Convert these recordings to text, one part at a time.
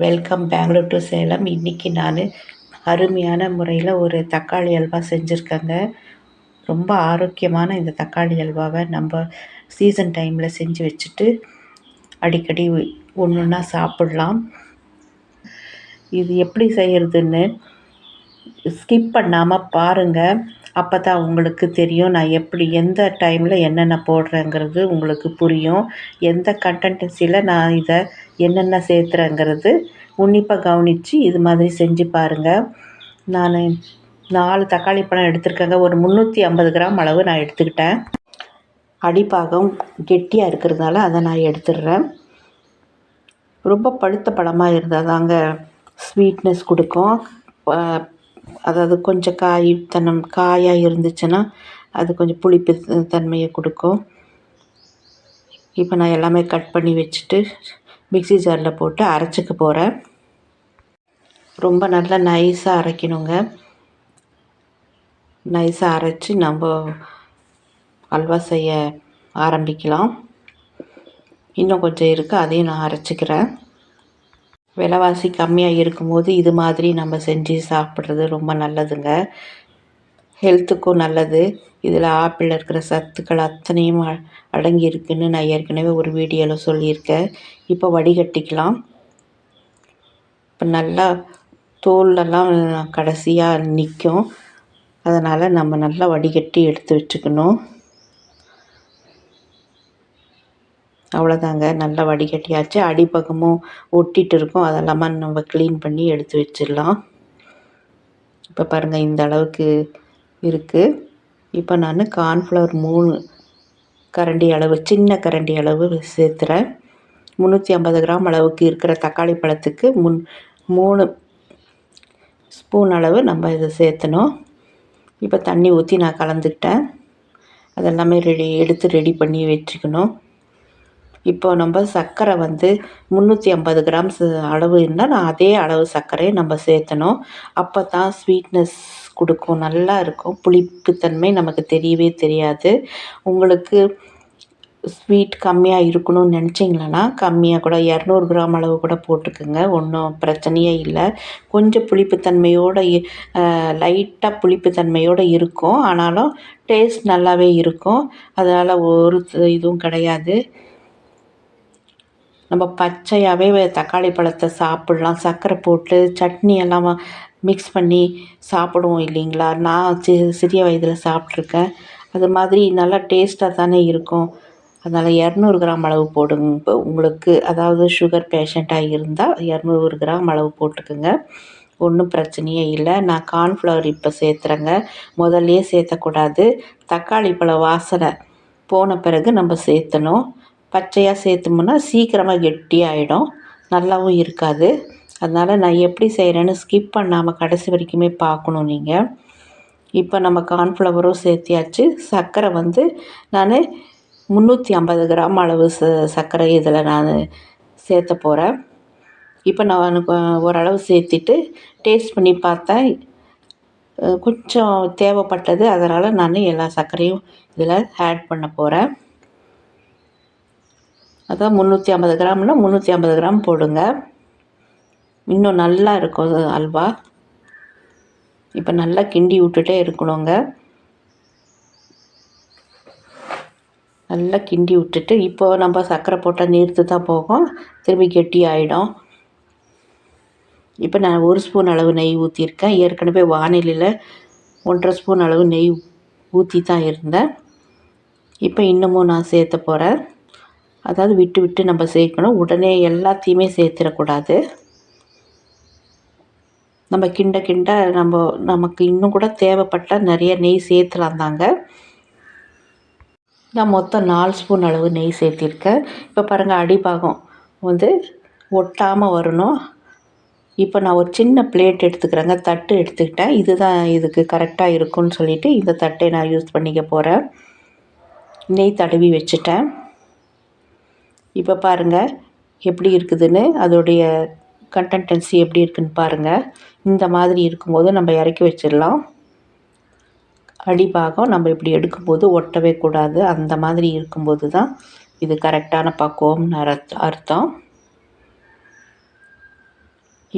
Welcome Bangalore to Salem இன்றைக்கி நான் அருமையான முறையில் ஒரு தக்காளி அல்வா செஞ்சுருக்கேங்க. ரொம்ப ஆரோக்கியமான இந்த தக்காளி அல்வாவை நம்ம சீசன் டைமில் செஞ்சு வச்சுட்டு அடிக்கடி ஒன்று ஒன்றா சாப்பிட்லாம். இது எப்படி செய்கிறதுன்னு ஸ்கிப் பண்ணாமல் பாருங்கள் அப்போ தான் உங்களுக்கு தெரியும் நான் எப்படி எந்த டைமில் என்னென்ன போடுறேங்கிறது உங்களுக்கு புரியும். எந்த கண்டன்டன்சியில் நான் இதை என்னென்ன சேர்த்துறேங்கிறது உன்னிப்பாக கவனித்து இது மாதிரி செஞ்சு பாருங்கள் நான் நாலு தக்காளி பழம் எடுத்திருக்கேங்க. ஒரு முந்நூற்றி ஐம்பது கிராம் அளவு நான் எடுத்துக்கிட்டேன். அடிப்பாகம் கெட்டியாக இருக்கிறதுனால அதை நான் எடுத்துடுறேன். ரொம்ப பழுத்த பழமாக இருந்தால் தாங்க ஸ்வீட்னஸ் கொடுக்கும் அதாவது கொஞ்சம் காய் தனம் காயாக இருந்துச்சுன்னா அது கொஞ்சம் புளிப்பு தன்மையை கொடுக்கும். இப்போ நான் எல்லாமே கட் பண்ணி வச்சுட்டு மிக்சி ஜாரில் போட்டு அரைச்சிக்க போகிறேன். ரொம்ப நல்லா நைஸாக அரைக்கணுங்க. நைஸாக அரைச்சி நம்ம அல்வா செய்ய ஆரம்பிக்கலாம். இன்னும் கொஞ்சம் இருக்குது அதையும் நான் அரைச்சிக்கிறேன். விலைவாசி கம்மியாக இருக்கும்போது இது மாதிரி நம்ம செஞ்சு சாப்பிட்றது ரொம்ப நல்லதுங்க. ஹெல்த்துக்கும் நல்லது. இதில் ஆப்பிளில் இருக்கிற சத்துக்கள் அத்தனையும் அடங்கி இருக்குன்னு நான் ஏற்கனவே ஒரு வீடியோவில் சொல்லியிருக்கேன். இப்போ வடிகட்டிக்கலாம். இப்போ நல்லா தோல்லெல்லாம் கடைசியாக நிற்கும் அதனால் நம்ம நல்லா வடிகட்டி எடுத்து வச்சுக்கணும். அவ்வளோதாங்க நல்லா வடிகட்டியாச்சு. அடிப்பக்கமும் ஒட்டிகிட்டு இருக்கும் அதெல்லாமா நம்ம க்ளீன் பண்ணி எடுத்து வச்சிடலாம். இப்போ பாருங்கள் இந்த அளவுக்கு இருக்குது இப்போ நான் கார்ன்ஃப்ளவர் மூணு கரண்டி அளவு சின்ன கரண்டி அளவு சேர்த்துறேன். முந்நூற்றி ஐம்பது கிராம் அளவுக்கு இருக்கிற தக்காளி பழத்துக்கு முன் மூணு ஸ்பூன் அளவு நம்ம இதை சேர்த்தணும். இப்போ தண்ணி ஊற்றி நான் கலந்துக்கிட்டேன். அதெல்லாமே ரெடி எடுத்து ரெடி பண்ணி வச்சுக்கணும். இப்போ நம்ம சர்க்கரை வந்து முந்நூற்றி ஐம்பது கிராம் அளவு இருந்தால் நான் அதே அளவு சர்க்கரையை நம்ம சேர்த்தணும். அப்போ தான் ஸ்வீட்னஸ் கொடுக்கும் நல்லா இருக்கும். புளிப்புத்தன்மை நமக்கு தெரியவே தெரியாது. உங்களுக்கு ஸ்வீட் கம்மியாக இருக்கணும்னு நினச்சிங்களன்னா கம்மியாக கூட இரநூறு கிராம் அளவு கூட போட்டுக்கோங்க. ஒன்றும் பிரச்சனையே இல்லை. கொஞ்சம் புளிப்புத்தன்மையோடு லைட்டாக புளிப்புத்தன்மையோடு இருக்கும். ஆனாலும் டேஸ்ட் நல்லாவே இருக்கும். அதனால் ஒரு இதுவும் கிடையாது. நம்ம பச்சையாகவே தக்காளி பழத்தை சாப்பிட்லாம். சர்க்கரை போட்டு சட்னி எல்லாம் மிக்ஸ் பண்ணி சாப்பிடுவோம் இல்லைங்களா? நான் சி சிறிய வயதில் சாப்பிட்ருக்கேன் அது மாதிரி நல்லா டேஸ்ட்டாக தானே இருக்கும். அதனால் இரநூறு கிராம் அளவு போடுங்க. இப்போ உங்களுக்கு அதாவது சுகர் பேஷண்ட்டாக இருந்தால் இரநூறு கிராம் அளவு போட்டுக்கோங்க. ஒன்றும் பிரச்சனையே இல்லை. நான் கார்ன்ஃப்ளவர் இப்போ சேர்த்துறேங்க. முதல்லையே சேர்த்தக்கூடாது. தக்காளி பழ வாசனை போன பிறகு நம்ம சேர்த்தணும். பச்சையாக சேர்த்தோம்னா சீக்கிரமாக கெட்டியாகிடும் நல்லாவும் இருக்காது. அதனால் நான் எப்படி செய்கிறேன்னு ஸ்கிப் பண்ணாமல் கடைசி வரைக்குமே பார்க்கணும் நீங்கள் இப்போ நம்ம கார்ன்ஃப்ளவரும் சேர்த்தியாச்சு. சர்க்கரை வந்து நான் முந்நூற்றி ஐம்பது கிராம் அளவு ச சர்க்கரை இதில் நான் சேர்த்த போகிறேன் இப்போ நான் ஓரளவு சேர்த்திட்டு டேஸ்ட் பண்ணி பார்த்தேன். கொஞ்சம் தேவைப்பட்டது. அதனால் நான் எல்லா சர்க்கரையும் இதில் ஆட் பண்ண போகிறேன் அதான் முந்நூற்றி ஐம்பது கிராம்னால் முந்நூற்றி ஐம்பது கிராம் போடுங்க. இன்னும் நல்லா இருக்கும் அல்வா. இப்போ நல்லா கிண்டி விட்டுட்டே இருக்கணுங்க. நல்லா கிண்டி விட்டுட்டு இப்போ நம்ம சர்க்கரை போட்டால் நீர்த்து தான் போகும். திரும்பி கெட்டி ஆகிடும் இப்போ நான் ஒரு ஸ்பூன் அளவு நெய் ஊற்றிருக்கேன் ஏற்கனவே வானிலையில் ஒன்றரை ஸ்பூன் அளவு நெய் ஊற்றி தான் இருந்தேன். இப்போ இன்னமும் நான் சேர்த்த போகிறேன் அதாவது விட்டு விட்டு நம்ம சேர்க்கணும். உடனே எல்லாத்தையுமே சேர்த்துடக்கூடாது. நம்ம கிண்ட கிண்ட நம்ம நமக்கு இன்னும் கூட தேவைப்பட்டால் நிறைய நெய் சேர்த்துலாம் தாங்க. நான் மொத்தம் நாலு ஸ்பூன் அளவு நெய் சேர்த்திருக்கேன். இப்போ பாருங்கள் அடிபாகம் வந்து ஒட்டாமல் வரணும். இப்போ நான் ஒரு சின்ன பிளேட் எடுத்துக்கிறேங்க. தட்டு எடுத்துக்கிட்டேன். இதுதான் இதுக்கு கரெக்டாக இருக்கும்னு சொல்லிவிட்டு இந்த தட்டை நான் யூஸ் பண்ணிக்க போகிறேன். நெய் தடவி வச்சுட்டேன். இப்போ பாருங்கள் எப்படி இருக்குதுன்னு அதோடைய கண்டன்டன்சி எப்படி இருக்குதுன்னு பாருங்கள் இந்த மாதிரி இருக்கும்போது நம்ம இறக்கி வச்சிடலாம். அடிபாகம் நம்ம இப்படி எடுக்கும்போது ஒட்டவே கூடாது. அந்த மாதிரி இருக்கும்போது தான் இது கரெக்டான பக்குவம்னு அர்த்தம்.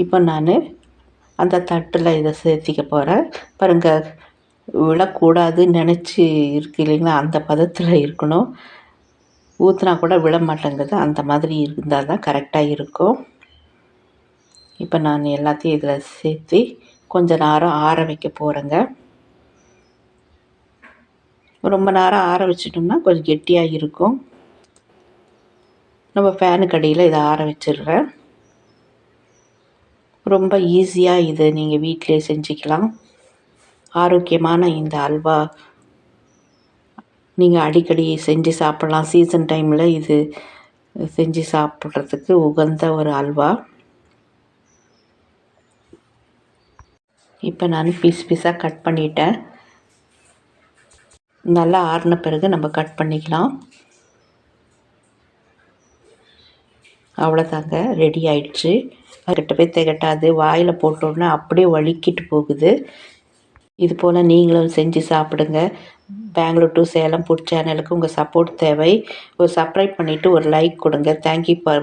இப்போ நான் அந்த தட்டில் இதை சேர்த்திக்க போகிறேன் பாருங்கள் விழக்கூடாதுன்னு நினச்சி இருக்கு இல்லைங்களா? அந்த பதத்தில் இருக்கணும். ஊற்றினா கூட விட மாட்டேங்குது அந்த மாதிரி இருந்தால் தான் கரெக்டாக இருக்கும். இப்போ நான் எல்லாத்தையும் இதில் சேர்த்து கொஞ்ச நேரம் ஆற வைக்க போகிறேங்க ரொம்ப நேரம் ஆற வச்சிட்டோம்னா கொஞ்சம் கெட்டியாக இருக்கும். நம்ம ஃபேனுக்கு அடியில் இதை ஆற வச்சிடுறேன். ரொம்ப ஈஸியாக இது நீங்கள் வீட்டிலே செஞ்சுக்கலாம். ஆரோக்கியமான இந்த அல்வா நீங்கள் அடிக்கடி செஞ்சு சாப்பிட்லாம். சீசன் டைமில் இது செஞ்சு சாப்பிட்றதுக்கு உகந்த ஒரு அல்வா. இப்போ நான் பீஸ் பீஸாக கட் பண்ணிட்டேன். நல்லா ஆறின பிறகு நம்ம கட் பண்ணிக்கலாம். அவ்வளோதாங்க ரெடி ஆயிடுச்சு. கிட்ட போய் திகட்டாது. வாயில் போட்டோன்னே அப்படியே வலிக்கிட்டு போகுது. இது போல் நீங்களும் செஞ்சு சாப்பிடுங்க. பெங்களூர் டு சேலம் ஃபுட் சேனலுக்கு உங்கள் சப்போர்ட் தேவை. ஒரு சப்ஸ்கிரைப் பண்ணிவிட்டு ஒரு லைக் கொடுங்க. Thank you for